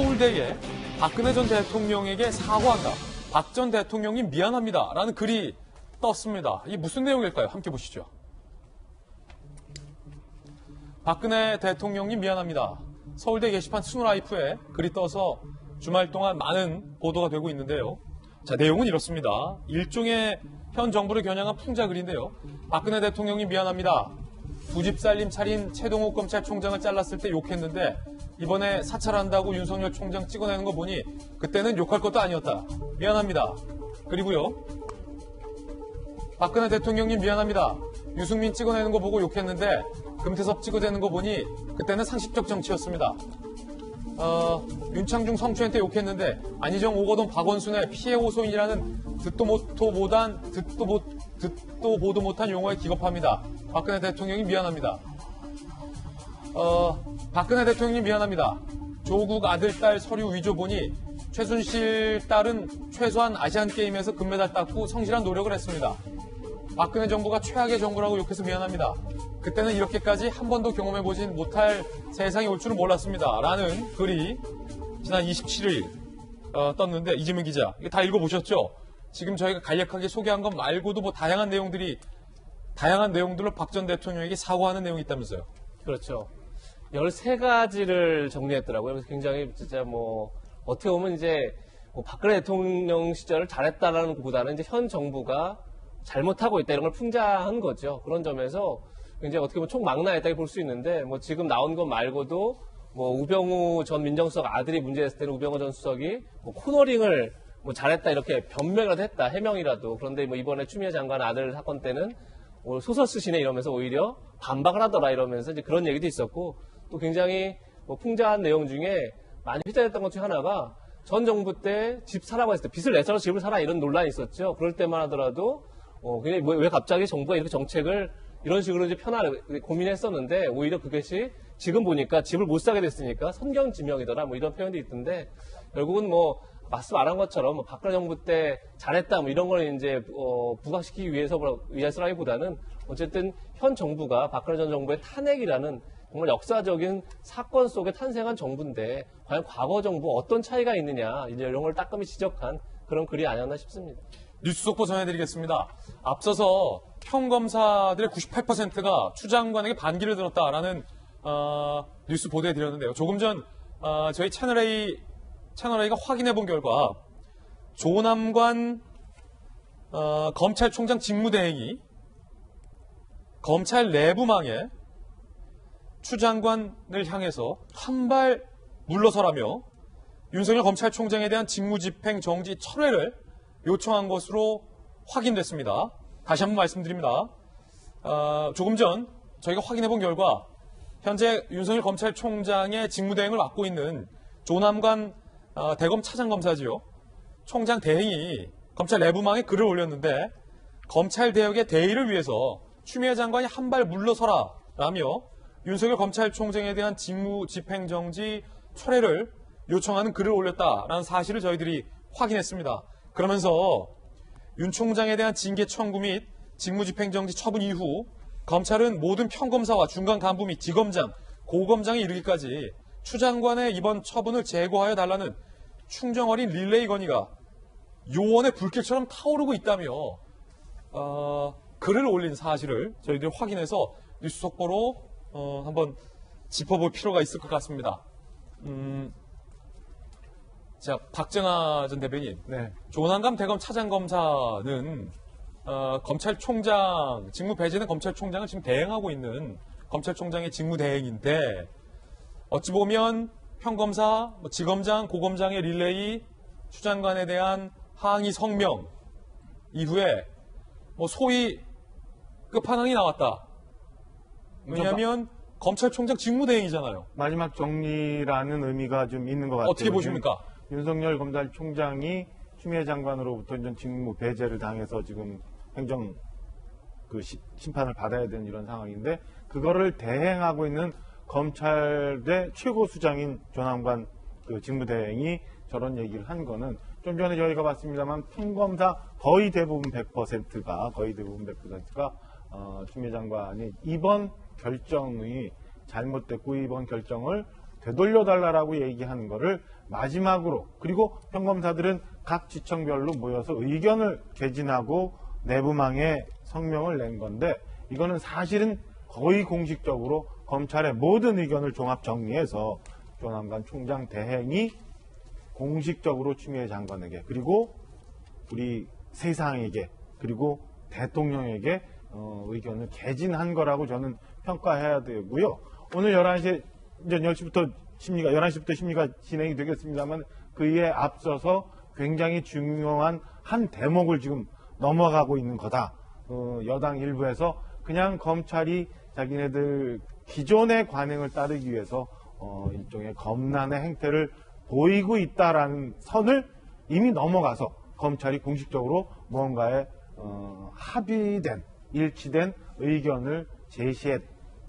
서울대에 박근혜 전 대통령에게 사과한다. 박 전 대통령이 미안합니다. 라는 글이 떴습니다. 이게 무슨 내용일까요? 함께 보시죠. 박근혜 대통령이 미안합니다. 서울대 게시판 스노라이프에 글이 떠서 주말 동안 많은 보도가 되고 있는데요. 자, 내용은 이렇습니다. 일종의 현 정부를 겨냥한 풍자 글인데요. 박근혜 대통령이 미안합니다. 두 집 살림 차린 최동욱 검찰총장을 잘랐을 때 욕했는데 이번에 사찰한다고 윤석열 총장 찍어내는 거 보니 그때는 욕할 것도 아니었다. 미안합니다. 그리고요. 박근혜 대통령님 미안합니다. 유승민 찍어내는 거 보고 욕했는데 금태섭 찍어대는 거 보니 그때는 상식적 정치였습니다. 어, 윤창중 성추행 때 욕했는데 안희정 오거돈 박원순의 피해 호소인이라는 듣도 못도 못한 듣도 못 듣도 보도 못한 용어에 기겁합니다. 박근혜 대통령이 미안합니다. 어, 박근혜 대통령이 미안합니다. 조국 아들 딸 서류 위조 보니 최순실 딸은 최소한 아시안 게임에서 금메달 땄고 성실한 노력을 했습니다. 박근혜 정부가 최악의 정부라고 욕해서 미안합니다. 그때는 이렇게까지 한 번도 경험해보진 못할 세상이 올 줄은 몰랐습니다. 라는 글이 지난 27일 어, 떴는데 이재명 기자 이거 다 읽어보셨죠? 지금 저희가 간략하게 소개한 것 말고도 뭐 다양한 내용들이 다양한 내용들로 박 전 대통령에게 사과하는 내용이 있다면서요. 그렇죠. 13가지를 정리했더라고요. 그래서 굉장히 진짜 뭐, 어떻게 보면 이제 뭐 박근혜 대통령 시절을 잘했다라는 것보다는 이제 현 정부가 잘못하고 있다 이런 걸 풍자한 거죠. 그런 점에서 굉장히 어떻게 보면 총망라했다고 볼 수 있는데 뭐 지금 나온 것 말고도 뭐 우병우 전 민정수석 아들이 문제됐을 때는 우병우 전 수석이 뭐 코너링을 뭐 잘했다 이렇게 변명이라도 했다 해명이라도 그런데 뭐 이번에 추미애 장관 아들 사건 때는 뭐 소설 쓰시네 이러면서 오히려 반박을 하더라 이러면서 이제 그런 얘기도 있었고 또 굉장히 뭐 풍자한 내용 중에 많이 휘자렸던 것 중에 하나가 전 정부 때 집 사라고 했을 때 빚을 내서라 집을 사라 이런 논란이 있었죠. 그럴 때만 하더라도 어, 그냥 뭐- 왜 갑자기 정부가 이렇게 정책을 이런 식으로 이제 편하게 고민했었는데 오히려 그것이 지금 보니까 집을 못 사게 됐으니까 선경지명이더라 뭐 이런 표현도 있던데 결국은 뭐 말씀 안 한 것처럼 뭐 박근혜 정부 때 잘했다 뭐 이런 걸 이제 어, 부각시키기 위해서 위해서라기보다는 어쨌든 현 정부가 박근혜 전 정부의 탄핵이라는 정말 역사적인 사건 속에 탄생한 정부인데 과연 과거 정부 어떤 차이가 있느냐 이제 이런 걸 따끔히 지적한 그런 글이 아니었나 싶습니다. 뉴스 속보 전해드리겠습니다. 앞서서 평검사들의 98%가 추 장관에게 반기를 들었다라는 어, 뉴스 보도해드렸는데요. 조금 전 어, 저희 채널A 채널A가 확인해본 결과 조남관 어, 검찰총장 직무대행이 검찰 내부망에 추 장관을 향해서 한 발 물러서라며 윤석열 검찰총장에 대한 직무집행 정지 철회를 요청한 것으로 확인됐습니다. 다시 한번 말씀드립니다. 어, 조금 전 저희가 확인해 본 결과 현재 윤석열 검찰총장의 직무대행을 맡고 있는 조남관 어, 대검 차장검사지요. 총장 대행이 검찰 내부망에 글을 올렸는데 검찰 개혁의 대의를 위해서 추미애 장관이 한 발 물러서라 라며 윤석열 검찰총장에 대한 직무 집행정지 철회를 요청하는 글을 올렸다라는 사실을 저희들이 확인했습니다. 그러면서 윤 총장에 대한 징계 청구 및 직무집행정지 처분 이후 검찰은 모든 평검사와 중간 간부 및 지검장, 고검장에 이르기까지 추 장관의 이번 처분을 제고하여 달라는 충정 어린 릴레이 건의가 요원의 불길처럼 타오르고 있다며 어, 글을 올린 사실을 저희들이 확인해서 뉴스 속보로 어, 한번 짚어볼 필요가 있을 것 같습니다. 음, 자, 박정아 전 대변인. 네. 조남감 대검 차장검사는 어, 검찰총장 직무 배제된 검찰총장을 지금 대행하고 있는 검찰총장의 직무 대행인데 어찌 보면 평검사, 뭐 지검장, 고검장의 릴레이 추장관에 대한 항의 성명 이후에 뭐 소위 끝판왕이 나왔다. 왜냐하면 검찰총장 직무 대행이잖아요. 마지막 정리라는 의미가 좀 있는 것 같아요. 어떻게 보십니까? 윤석열 검찰총장이 추미애 장관으로부터 이제 직무 배제를 당해서 지금 행정 그 시- 심판을 받아야 되는 이런 상황인데 그거를 대행하고 있는 검찰의 최고 수장인 조남관 그 직무대행이 저런 얘기를 한 거는 좀 전에 저희가 봤습니다만 평검사 거의 대부분 100%가 거의 대부분 100%가 어, 추미애 장관이 이번 결정이 잘못됐고 이번 결정을 되돌려달라라고 얘기하는 거를 마지막으로 그리고 평검사들은 각 지청별로 모여서 의견을 개진하고 내부망에 성명을 낸 건데 이거는 사실은 거의 공식적으로 검찰의 모든 의견을 종합 정리해서 조남관 총장 대행이 공식적으로 추미애 장관에게 그리고 우리 세상에게 그리고 대통령에게 어, 의견을 개진한 거라고 저는 평가해야 되고요. 오늘 11시에 이제 10시부터 심리가 11시부터 심리가 진행이 되겠습니다만 그에 앞서서 굉장히 중요한 한 대목을 지금 넘어가고 있는 거다. 어, 여당 일부에서 그냥 검찰이 자기네들 기존의 관행을 따르기 위해서 어, 일종의 검난의 행태를 보이고 있다라는 선을 이미 넘어가서 검찰이 공식적으로 무언가에 어, 합의된 일치된 의견을 제시해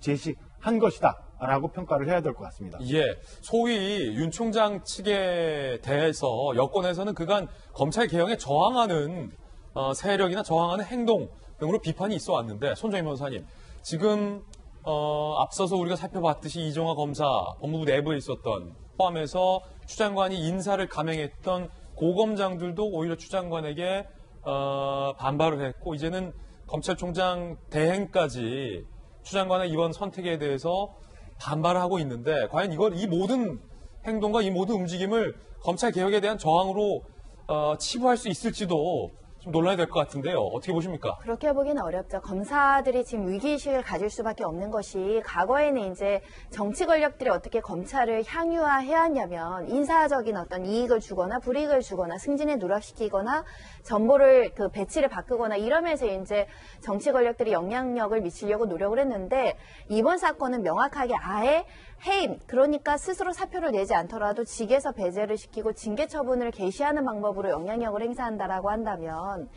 제시한 것이다 라고 평가를 해야 될 것 같습니다. 예, 소위 윤 총장 측에 대해서 여권에서는 그간 검찰 개혁에 저항하는 어, 세력이나 저항하는 행동 등으로 비판이 있어 왔는데 손정희 변호사님 지금 어, 앞서서 우리가 살펴봤듯이 이종화 검사 법무부 내부에 있었던 포함해서 추 장관이 인사를 감행했던 고검장들도 오히려 추 장관에게 어, 반발을 했고 이제는 검찰총장 대행까지 추 장관의 이번 선택에 대해서 반발을 하고 있는데 과연 이걸 이 모든 행동과 이 모든 움직임을 검찰 개혁에 대한 저항으로 어, 치부할 수 있을지도 좀 논란이 될 것 같은데요. 어떻게 보십니까? 그렇게 보기는 어렵죠. 검사들이 지금 위기의식을 가질 수밖에 없는 것이 과거에는 이제 정치 권력들이 어떻게 검찰을 향유화해야 하냐면 인사적인 어떤 이익을 주거나 불이익을 주거나 승진에 누락시키거나 정보를 그 배치를 바꾸거나 이러면서 이제 정치 권력들이 영향력을 미치려고 노력을 했는데 이번 사건은 명확하게 아예 해임 그러니까 스스로 사표를 내지 않더라도 직에서 배제를 시키고 징계 처분을 개시하는 방법으로 영향력을 행사한다라고 한다면 León.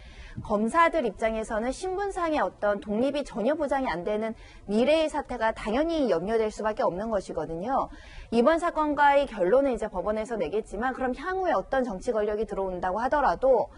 검사들 입장에서는 신분상의 어떤 독립이 전혀 보장이 안 되는 미래의 사태가 당연히 염려될 수밖에 없는 것이거든요. 이번 사건과의 결론은 이제 법원에서 내겠지만 그럼 향후에 어떤 정치 권력이 들어온다고 하더라도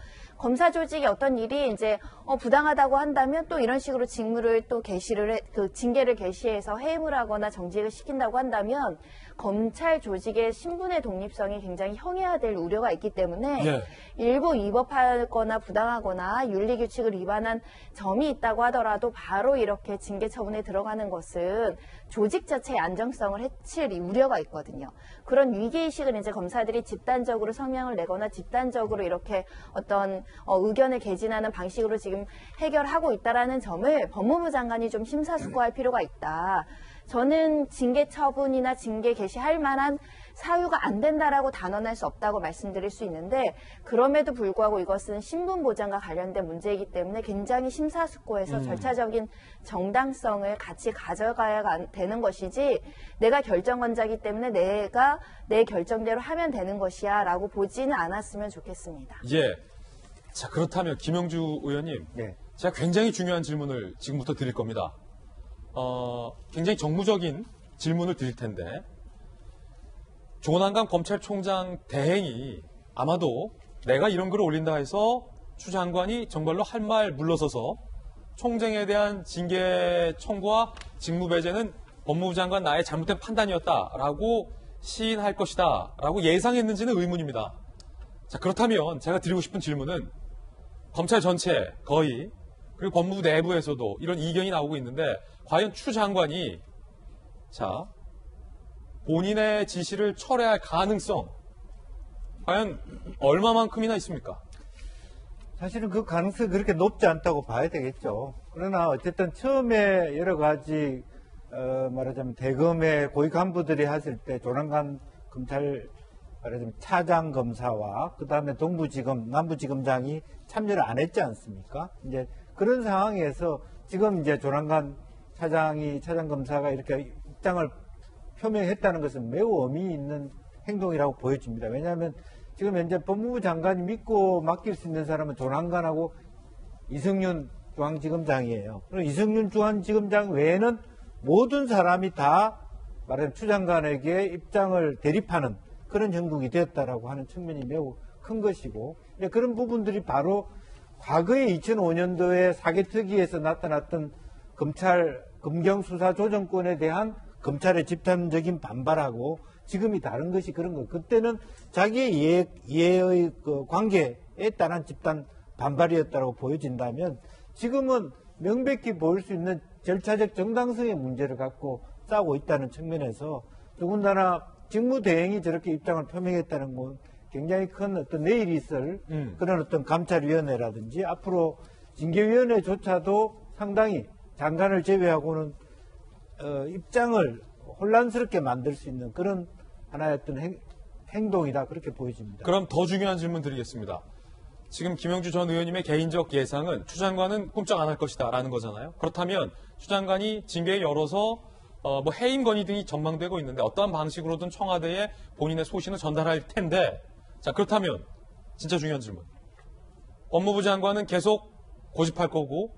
검사 조직에 어떤 일이 이제 어, 부당하다고 한다면 또 이런 식으로 직무를 또 개시를 해, 그 징계를 개시해서 해임을 하거나 정직을 시킨다고 한다면 검찰 조직의 신분의 독립성이 굉장히 형해화될 우려가 있기 때문에 예. 일부 위법하거나 부당하거나 윤리 규칙을 위반한 점이 있다고 하더라도 바로 이렇게 징계 처분에 들어가는 것은 조직 자체의 안정성을 해칠 이 우려가 있거든요. 그런 위기 의식을 이제 검사들이 집단적으로 성명을 내거나 집단적으로 이렇게 어떤 어, 의견을 개진하는 방식으로 지금 해결하고 있다라는 점을 법무부 장관이 좀 심사숙고할 필요가 있다. 저는 징계 처분이나 징계 개시할 만한 사유가 안 된다라고 단언할 수 없다고 말씀드릴 수 있는데 그럼에도 불구하고 이것은 신분 보장과 관련된 문제이기 때문에 굉장히 심사숙고해서 절차적인 정당성을 같이 가져가야 가- 되는 것이지 내가 결정권자이기 때문에 내가 내 결정대로 하면 되는 것이야라고 보지는 않았으면 좋겠습니다. 예. 자 그렇다면 김영주 의원님, 네. 제가 굉장히 중요한 질문을 지금부터 드릴 겁니다. 어, 굉장히 정무적인 질문을 드릴 텐데 조난강 검찰총장 대행이 아마도 내가 이런 글을 올린다 해서 추 장관이 정말로 할 말 물러서서 총장에 대한 징계 청구와 직무 배제는 법무부 장관 나의 잘못된 판단이었다라고 시인할 것이다라고 예상했는지는 의문입니다. 자 그렇다면 제가 드리고 싶은 질문은 검찰 전체 거의 그리고 법무부 내부에서도 이런 이견이 나오고 있는데 과연 추 장관이 자 본인의 지시를 철회할 가능성 과연 얼마만큼이나 있습니까? 사실은 그 가능성이 그렇게 높지 않다고 봐야 되겠죠. 그러나 어쨌든 처음에 여러 가지 어, 말하자면 대검의 고위 간부들이 했을 때 조남관 검찰 말하자면 차장 검사와 그 다음에 동부지검, 남부지검장이 참여를 안 했지 않습니까? 이제 그런 상황에서 지금 이제 조남관 차장이 차장 검사가 이렇게 입장을 표명했다는 것은 매우 의미 있는 행동이라고 보여집니다. 왜냐하면 지금 현재 법무부 장관이 믿고 맡길 수 있는 사람은 조남관하고 이승윤 중앙지검장이에요. 그럼 이승윤 중앙지검장 외에는 모든 사람이 다 말하자면 추 장관에게 입장을 대립하는 그런 형국이 되었다라고 하는 측면이 매우 큰 것이고 그런 부분들이 바로 과거에 2005년도에 사개특위에서 나타났던 검찰 검경 수사 조정권에 대한 검찰의 집단적인 반발하고 지금이 다른 것이 그런 거. 그때는 자기의 이해, 이해의 그 관계에 따른 집단 반발이었다고 보여진다면 지금은 명백히 보일 수 있는 절차적 정당성의 문제를 갖고 싸우고 있다는 측면에서 더군다나 직무대행이 저렇게 입장을 표명했다는 건 굉장히 큰 어떤 내일이 있을 음. 그런 어떤 감찰위원회라든지 앞으로 징계위원회조차도 상당히 장관을 제외하고는 어, 입장을 혼란스럽게 만들 수 있는 그런 하나의 어떤 행, 행동이다 그렇게 보여집니다. 그럼 더 중요한 질문 드리겠습니다. 지금 김영주 전 의원님의 개인적 예상은 추 장관은 꼼짝 안할 것이다라는 거잖아요. 그렇다면 추 장관이 징계에 열어서 어, 뭐 해임 건의 등이 전망되고 있는데 어떠한 방식으로든 청와대에 본인의 소신을 전달할 텐데 자 그렇다면 진짜 중요한 질문. 법무부 장관은 계속 고집할 거고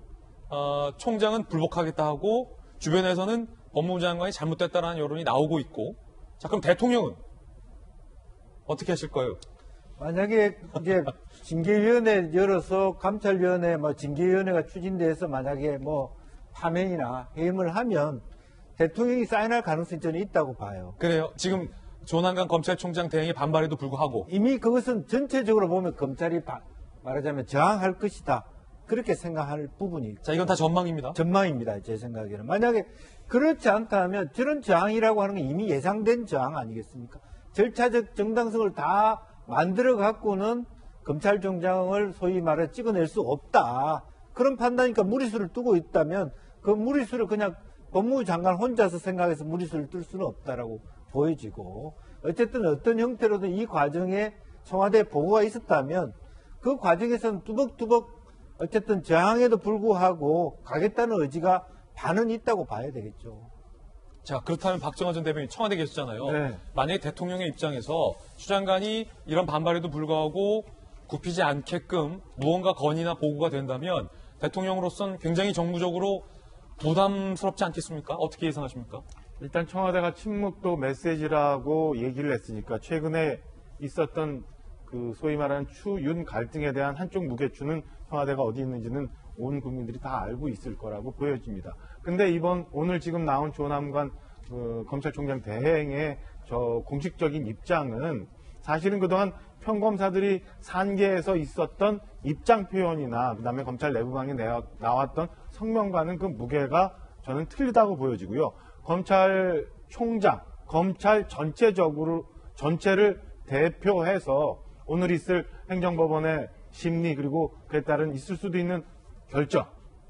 어, 총장은 불복하겠다 하고 주변에서는 법무부 장관이 잘못됐다라는 여론이 나오고 있고 자 그럼 대통령은 어떻게 하실 거예요? 만약에 이제 징계위원회 열어서 감찰위원회 뭐 징계위원회가 추진돼서 만약에 뭐 파면이나 해임을 하면 대통령이 사인할 가능성이 저는 있다고 봐요. 그래요. 지금 조남관 검찰총장 대행의 반발에도 불구하고 이미 그것은 전체적으로 보면 검찰이 바- 말하자면 저항할 것이다. 그렇게 생각할 부분이 자 이건 다 전망입니다. 전망입니다. 제 생각에는. 만약에 그렇지 않다 하면 저런 저항이라고 하는 건 이미 예상된 저항 아니겠습니까? 절차적 정당성을 다 만들어 갖고는 검찰총장을 소위 말해 찍어낼 수 없다. 그런 판단이니까 무리수를 두고 있다면 그 무리수를 그냥 법무부 장관 혼자서 생각해서 무리수를 뜰 수는 없다라고 보여지고 어쨌든 어떤 형태로든 이 과정에 청와대 보고가 있었다면 그 과정에서는 뚜벅뚜벅 어쨌든 저항에도 불구하고 가겠다는 의지가 반은 있다고 봐야 되겠죠. 자 그렇다면 박정원 전 대변인 청와대 계시잖아요. 네. 만약에 대통령의 입장에서 추 장관이 이런 반발에도 불구하고 굽히지 않게끔 무언가 건의나 보고가 된다면 대통령으로서는 굉장히 정무적으로 부담스럽지 않겠습니까? 어떻게 예상하십니까? 일단 청와대가 침묵도 메시지라고 얘기를 했으니까 최근에 있었던 그 소위 말하는 추윤 갈등에 대한 한쪽 무게추는 청와대가 어디 있는지는 온 국민들이 다 알고 있을 거라고 보여집니다. 근데 이번 오늘 지금 나온 조남관 그 검찰총장 대행의 저 공식적인 입장은 사실은 그동안 평검사들이 산계에서 있었던 입장 표현이나 그다음에 검찰 내부방에 나왔던 성명과는 그 무게가 저는 틀리다고 보여지고요. 검찰총장, 검찰 전체적으로 전체를 대표해서 오늘 있을 행정법원의 심리 그리고 그에 따른 있을 수도 있는 결정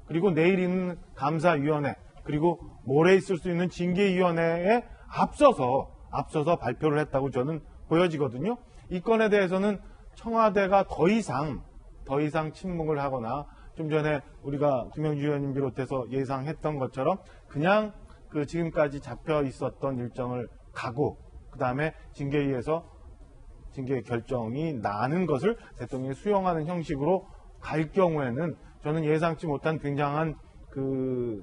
그리고 내일 있는 감사위원회 그리고 모레 있을 수 있는 징계위원회에 앞서서 앞서서 발표를 했다고 저는 보여지거든요. 이 건에 대해서는 청와대가 더 이상 더 이상 침묵을 하거나 좀 전에 우리가 김영주 의원님 비롯해서 예상했던 것처럼 그냥 그 지금까지 잡혀 있었던 일정을 가고 그 다음에 징계위에서 징계 결정이 나는 것을 대통령이 수용하는 형식으로 갈 경우에는 저는 예상치 못한 굉장한 그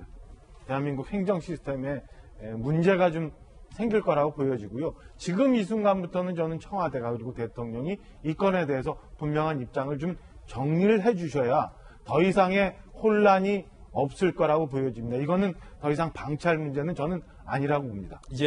대한민국 행정 시스템에 에, 문제가 좀 생길 거라고 보여지고요. 지금 이 순간부터는 저는 청와대가 그리고 대통령이 이 건에 대해서 분명한 입장을 좀 정리를 해 주셔야 더 이상의 혼란이 없을 거라고 보여집니다. 이거는 더 이상 방치할 문제는 저는 아니라고 봅니다.